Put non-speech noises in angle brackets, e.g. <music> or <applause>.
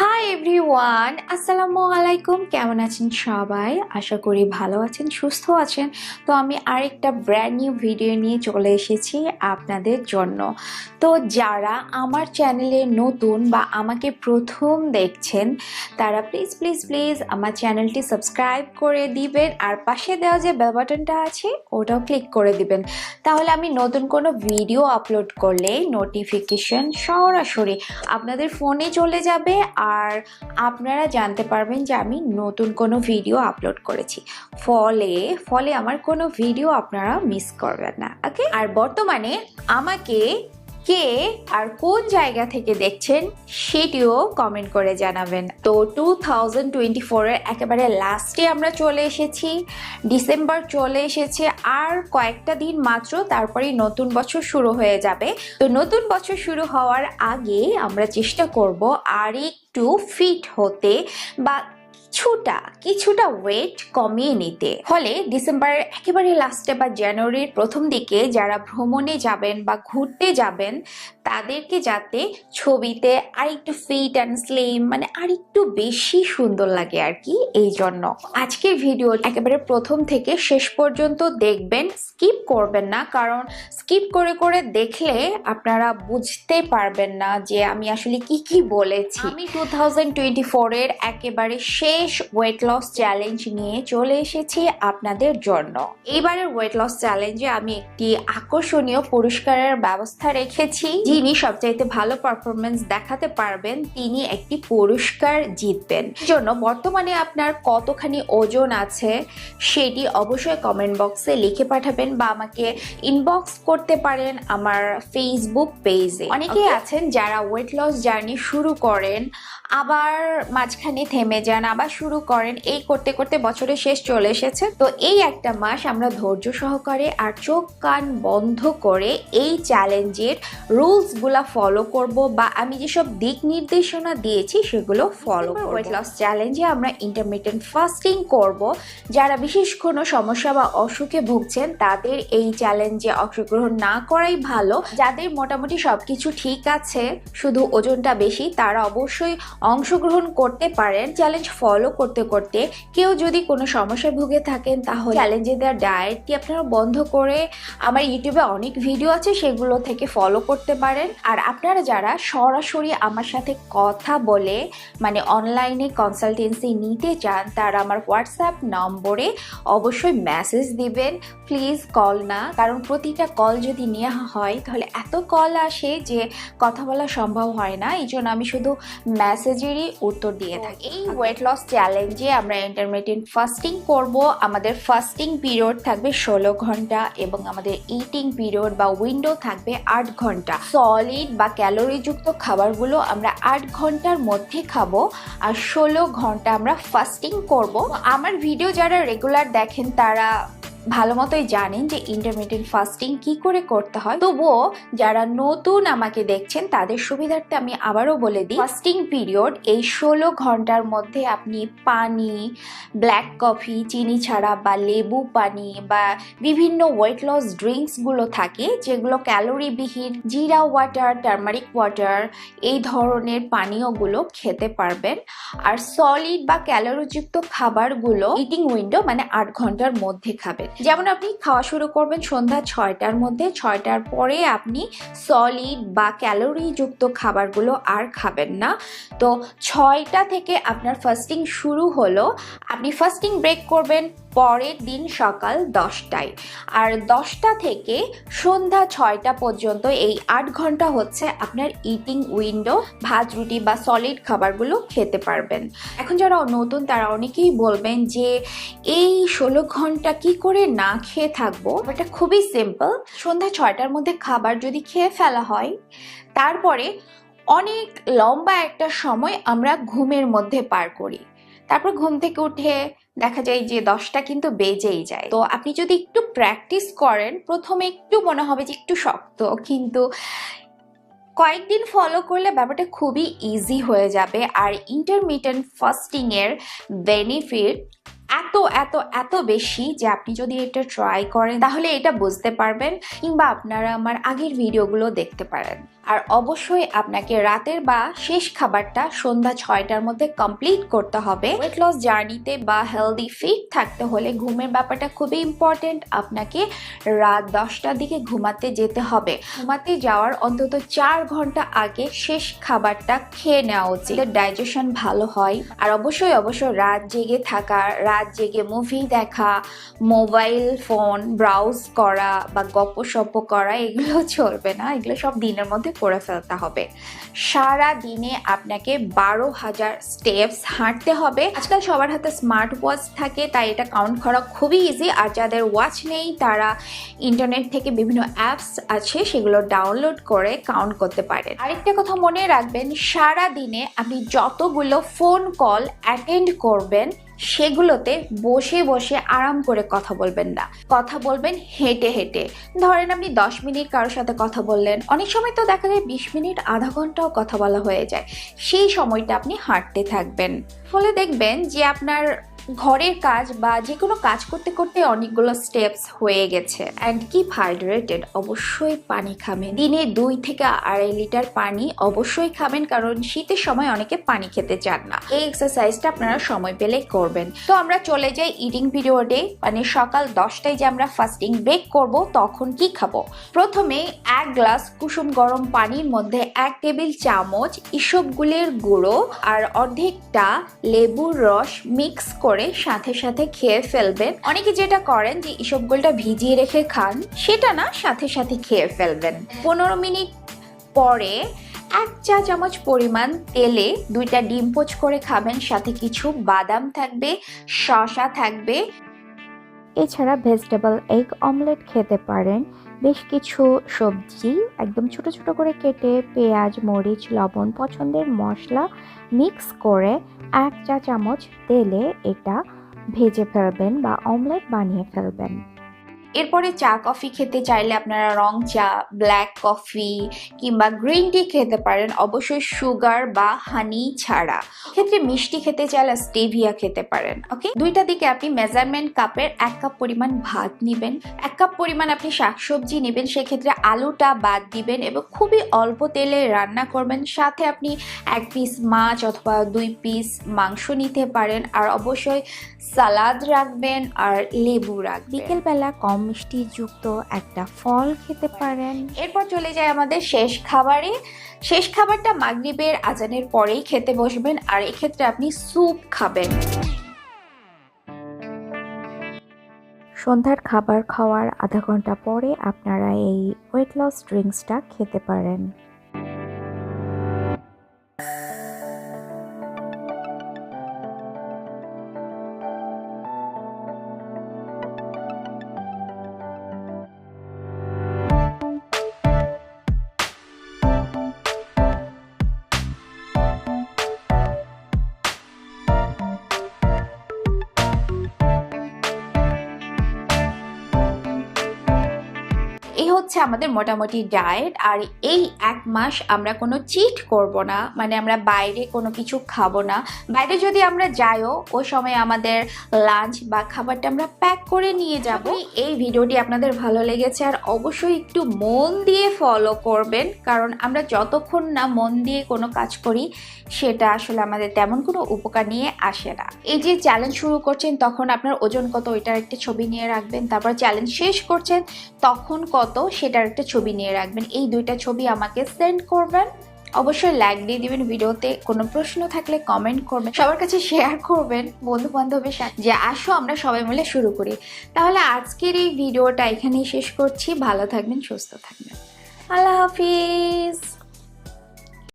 他 everyone আসসালামু আলাইকুম। কেমন আছেন সবাই? আশা করি ভালো আছেন, সুস্থ আছেন। তো আমি আরেকটা ব্র্যান্ড নিউ ভিডিও নিয়ে চলে এসেছি আপনাদের জন্য। তো যারা আমার চ্যানেলে নতুন বা আমাকে প্রথম দেখছেন, তারা প্লিজ প্লিজ প্লিজ আমার চ্যানেলটি সাবস্ক্রাইব করে দিবেন। আর পাশে দেওয়া যে বেল বাটনটা আছে, ওটাও ক্লিক করে দিবেন। তাহলে আমি নতুন কোনো ভিডিও আপলোড করলে নোটিফিকেশন সরাসরি আপনাদের ফোনে চলে যাবে। আর আপনারা জানতে পারবেন যে আমি নতুন কোনো ভিডিও আপলোড করেছি। ফলে ফলে আমার কোনো ভিডিও আপনারা মিস করবেন না ওকে আর বর্তমানে আমাকে কে আর কোন জায়গা থেকে দেখছেন সেটিও কমেন্ট করে জানাবেন। তো টু থাউজেন্ড টোয়েন্টি ফোরের একেবারে লাস্টে আমরা চলে এসেছি। ডিসেম্বর চলে এসেছে আর কয়েকটা দিন মাত্র, তারপরেই নতুন বছর শুরু হয়ে যাবে। তো নতুন বছর শুরু হওয়ার আগে আমরা চেষ্টা করব আর একটু ফিট হতে বা কিছুটা কিছুটা ওয়েট কমিয়ে নিতে। ফলে ডিসেম্বরের একেবারে লাস্টে বা জানুয়ারির প্রথম দিকে যারা ভ্রমণে যাবেন বা ঘুরতে যাবেন, তাদেরকে যাতে ছবিতে আরেকটু ফিট অ্যান্ড স্লিম মানে আরেকটু বেশি সুন্দর লাগে আর কি, এই জন্য। আজকের ভিডিও একেবারে প্রথম থেকে শেষ পর্যন্ত দেখবেন স্কিপ করবেন না, কারণ স্কিপ করে করে দেখলে আপনারা বুঝতে পারবেন না যে আমি আসলে কি কি বলেছি। আমি টু থাউজেন্ড টোয়েন্টি ফোরের একেবারে শেষ ওয়েট লস চ্যালেঞ্জ নিয়ে চলে এসেছি আপনাদের জন্য। এইবারের ওয়েট লস চ্যালেঞ্জে আমি একটি আকর্ষণীয় পুরস্কারের ব্যবস্থা রেখেছি। যিনি সবচাইতে ভালো পারফরমেন্স দেখাতে পারবেন তিনি একটি পুরস্কার জিতবেন। জন্য বর্তমানে আপনার কতখানি ওজন আছে সেটি অবশ্যই কমেন্ট বক্সে লিখে পাঠাবেন বা আমাকে ইনবক্স করতে পারেন আমার ফেসবুক পেজে অনেকেই আছেন যারা ওয়েট লস জার্নি শুরু করেন আবার মাঝখানে থেমে যান আবার শুরু করেন। এই করতে করতে বছরের শেষ চলে এসেছে। তো এই একটা মাস আমরা ধৈর্য সহকারে আর চোখ কান বন্ধ করে এই চ্যালেঞ্জের রুলসগুলা ফলো করব বা আমি যেসব দিক নির্দেশনা দিয়েছি সেগুলো ফলো ওয়েট লস চ্যালেঞ্জে আমরা ইন্টারমিডিয়েন্ট ফাস্টিং করব। যারা বিশেষ কোনো সমস্যা বা অসুখে ভুগছেন তাদের এই চ্যালেঞ্জে অংশগ্রহণ না করাই ভালো। যাদের মোটামুটি সবকিছু ঠিক আছে শুধু ওজনটা বেশি তারা অবশ্যই অংশগ্রহণ করতে পারেন চ্যালেঞ্জ ফলো করতে করতে কেউ যদি কোনো সমস্যায় ভুগে থাকেন তাহলে চ্যালেঞ্জে দেওয়ার ডায়েটটি আপনারা বন্ধ করে আমার ইউটিউবে অনেক ভিডিও আছে সেগুলো থেকে ফলো করতে পারেন। আর আপনারা যারা সরাসরি আমার সাথে কথা বলে মানে অনলাইনে কনসালটেন্সি নিতে চান, তারা আমার হোয়াটসঅ্যাপ নম্বরে অবশ্যই মেসেজ দিবেন। প্লিজ কল না, কারণ প্রতিটা কল যদি নেওয়া হয়, তাহলে এত কল আসে যে কথা বলা সম্ভব হয় না। এই জন্য আমি শুধু মেসেজেরই উত্তর দিয়ে থাকি। এই ওয়েট লস চ্যালেঞ্জে আমরা ইন্টারমিডিয়েন্ট ফাস্টিং করব। আমাদের ফাস্টিং পিরিয়ড থাকবে ষোলো ঘণ্টা এবং আমাদের ইটিং পিরিয়ড বা উইন্ডো থাকবে আট ঘণ্টা। সলিড বা ক্যালোরিযুক্ত খাবারগুলো আমরা আট ঘণ্টার মধ্যে খাব আর ষোলো ঘণ্টা আমরা ফাস্টিং করব। আমার ভিডিও যারা রেগুলার দেখেন তারা ভালো মতোই জানেন যে ইন্টারমিডিয়েন্ট ফাস্টিং কি করে করতে হয়। তবুও যারা নতুন আমাকে দেখছেন, তাদের সুবিধার্থে আমি আবারও বলে দিই ফাস্টিং পিরিয়ড এই ষোলো ঘণ্টার মধ্যে আপনি পানি ব্ল্যাক কফি চিনি ছাড়া বা লেবু পানি বা বিভিন্ন ওয়েট লস ড্রিঙ্কসগুলো থাকে, যেগুলো ক্যালোরিবিহীন জিরা ওয়াটার টার্মারিক ওয়াটার এই ধরনের পানীয়গুলো খেতে পারবেন। আর সলিড বা ক্যালোরিযুক্ত খাবারগুলো ইটিং উইন্ডো মানে আট ঘণ্টার মধ্যে খাবেন। যেমন আপনি খাওয়া শুরু করবেন সন্ধ্যা ছয়টার মধ্যে, ছয়টার পরে আপনি সলিড বা ক্যালোরিযুক্ত খাবারগুলো আর খাবেন না। তো ছয়টা থেকে আপনার ফাস্টিং শুরু হলো, আপনি ফাস্টিং ব্রেক করবেন পরের দিন সকাল দশটায়। আর দশটা থেকে সন্ধ্যা ছয়টা পর্যন্ত এই আট ঘণ্টা হচ্ছে আপনার ইটিং উইন্ডো ভাত, রুটি বা সলিড খাবারগুলো খেতে পারবেন। এখন যারা নতুন তারা অনেকেই বলবেন যে, এই ষোলো ঘণ্টা কি করে না খেয়ে থাকব এটা খুবই সিম্পল সন্ধ্যা ছয়টার মধ্যে খাবার যদি খেয়ে ফেলা হয়, তারপরে অনেক লম্বা একটা সময় আমরা ঘুমের মধ্যে পার করি। তারপর ঘুম থেকে উঠে দেখা যায় যে দশটা কিন্তু বেজেই যায়। তো আপনি যদি একটু প্র্যাকটিস করেন, প্রথমে একটু মনে হবে যে একটু শক্ত, কিন্তু কয়েকদিন ফলো করলে ব্যাপারটা খুবই ইজি হয়ে যাবে। আর ইন্টারমিডিয়েন্ট ফাস্টিংয়ের বেনিফিট এত এত এত বেশি যে আপনি যদি এটা ট্রাই করেন, তাহলে এটা বুঝতে পারবেন কিংবা আপনারা আমার আগের ভিডিওগুলো দেখতে পারেন। আর অবশ্যই আপনাকে রাতের বা শেষ খাবারটা সন্ধ্যা ছয়টার মধ্যে কমপ্লিট করতে হবে। ওয়েট লস জার্নিতে বা হেলদি ফিট থাকতে হলে ঘুমের ব্যাপারটা খুবই ইম্পর্টেন্ট আপনাকে রাত দশটার দিকে ঘুমাতে যেতে হবে। ঘুমাতে যাওয়ার অন্তত চার ঘণ্টা আগে শেষ খাবারটা খেয়ে নেওয়া উচিত। ডাইজেশন ভালো হয়। আর অবশ্যই অবশ্যই রাত জেগে থাকা, রাত জেগে মুভি দেখা মোবাইল ফোন ব্রাউজ করা বা গপ্প সপ্প করা, এগুলো <laughs> চলবে না। এগুলো সব দিনের মধ্যে করে ফেলতে হবে। সারা দিনে আপনাকে বারো হাজার স্টেপস হাঁটতে হবে। আজকাল সবার হাতে স্মার্ট ওয়াচ থাকে, তাই এটা কাউন্ট করা খুবই ইজি আর যাদের ওয়াচ নেই, তারা ইন্টারনেট থেকে বিভিন্ন অ্যাপস আছে, সেগুলো ডাউনলোড করে কাউন্ট করতে পারেন। আরেকটা কথা মনে রাখবেন, সারা দিনে আপনি যতগুলো ফোন কল অ্যাটেন্ড করবেন সেগুলোতে বসে বসে আরাম করে কথা বলবেন না। কথা বলবেন হেঁটে হেঁটে। ধরেন আপনি দশ মিনিট কারোর সাথে কথা বললেন, অনেক সময় তো দেখা যায় বিশ মিনিট, আধা ঘন্টাও কথা বলা হয়ে যায়। সেই সময়টা আপনি হাঁটতে থাকবেন। ফলে দেখবেন যে আপনার ঘরের কাজ বা যে কোনো কাজ করতে করতে অনেকগুলো স্টেপস হয়ে গেছে। অ্যান্ড কিপ হাইড্রেটেড অবশ্যই পানি খাবেন। দিনে দুই থেকে আড়াই লিটার পানি অবশ্যই খাবেন, কারণ শীতের সময় অনেকে পানি খেতে চান না। এই এক্সারসাইজটা আপনারা সময় পেলে করবেন। তো আমরা চলে যাই ইটিং পিরিয়ডে মানে সকাল দশটায় যে আমরা ফাস্টিং ব্রেক করব, তখন কি খাব? প্রথমে এক গ্লাস কুসুম গরম পানির মধ্যে এক টেবিল চামচ ইসবগুলের গুঁড়ো আর অর্ধেকটা লেবুর রস মিক্স করে সাথে সাথে খেয়ে ফেলবেন। অনেকে যেটা করেন যে ইসবগুলটা ভিজিয়ে রেখে খান, সেটা না, সাথে সাথে খেয়ে ফেলবেন। পনেরো মিনিট পরে এক চা চামচ পরিমাণ তেলে দুইটা ডিম পোচ করে খাবেন। সাথে কিছু বাদাম থাকবে, শসা থাকবে। এছাড়া ভেজিটেবল এগ অমলেট খেতে পারেন। বেশ কিছু সবজি, একদম ছোট ছোট করে কেটে পেঁয়াজ, মরিচ, লবণ, পছন্দের মশলা মিক্স করে এক চা চামচ তেলে এটা ভেজে ফেলবেন বা অমলেট বানিয়ে ফেলবেন। এরপরে চা কফি খেতে চাইলে আপনারা রং চা ব্ল্যাক কফি কিংবা গ্রিন টি খেতে পারেন, অবশ্যই সুগার বা হানি ছাড়া। ক্ষেত্রে মিষ্টি খেতে চাইলে স্টেভিয়া খেতে পারেন ওকে দুইটা দিকে আপনি মেজারমেন্ট কাপের এক কাপ পরিমাণ ভাত নেবেন। এক কাপ পরিমাণ আপনি শাকসবজি নেবেন, সেক্ষেত্রে আলুটা বাদ দিবেন এবং খুবই অল্প তেলে রান্না করবেন। সাথে আপনি এক পিস মাছ অথবা দুই পিস মাংস নিতে পারেন, আর অবশ্যই সালাদ রাখবেন আর লেবু রাখবেন। বিকেলবেলা কম মিষ্টিযুক্ত একটা ফল খেতে পারেন। এরপর চলে যায় আমাদের শেষ খাবারে। শেষ খাবারটা মাগরিবের আজানের পরেই খেতে বসবেন আর এক্ষেত্রে আপনি স্যুপ খাবেন। সন্ধ্যার খাবার খাওয়ার আধা ঘণ্টা পরে আপনারা এই ওয়েট লস ড্রিঙ্কসটা খেতে পারেন। হচ্ছে আমাদের মোটামুটি ডায়েট আর এই এক মাস আমরা কোনো চিট করব না মানে আমরা বাইরে কোনো কিছু খাব না। বাইরে যদি আমরা যাইও ওই সময় আমাদের লাঞ্চ বা খাবারটা আমরা প্যাক করে নিয়ে যাব। এই ভিডিওটি আপনাদের ভালো লেগেছে আর অবশ্যই একটু মন দিয়ে ফলো করবেন কারণ আমরা যতক্ষণ না মন দিয়ে কোনো কাজ করি সেটা আসলে আমাদের তেমন কোনো উপকার নিয়ে আসে না। এই যে চ্যালেঞ্জ শুরু করছেন তখন আপনার ওজন কত ওইটার একটা ছবি নিয়ে রাখবেন তারপর চ্যালেঞ্জ শেষ করছেন তখন কত সেটার একটা ছবি নিয়ে রাখবেন। এই দুইটা ছবি আমাকে সেন্ড করবেন। অবশ্যই লাইক দিয়ে দিবেন ভিডিওতে। কোনো প্রশ্ন থাকলে কমেন্ট করবেন। সবার কাছে শেয়ার করবেন বন্ধু বান্ধবের সাথে। যে আসো, আমরা সবাই মিলে শুরু করি। তাহলে আজকের এই ভিডিওটা এখানেই শেষ করছি। ভালো থাকবেন, সুস্থ থাকবেন। আল্লাহ হাফিজ।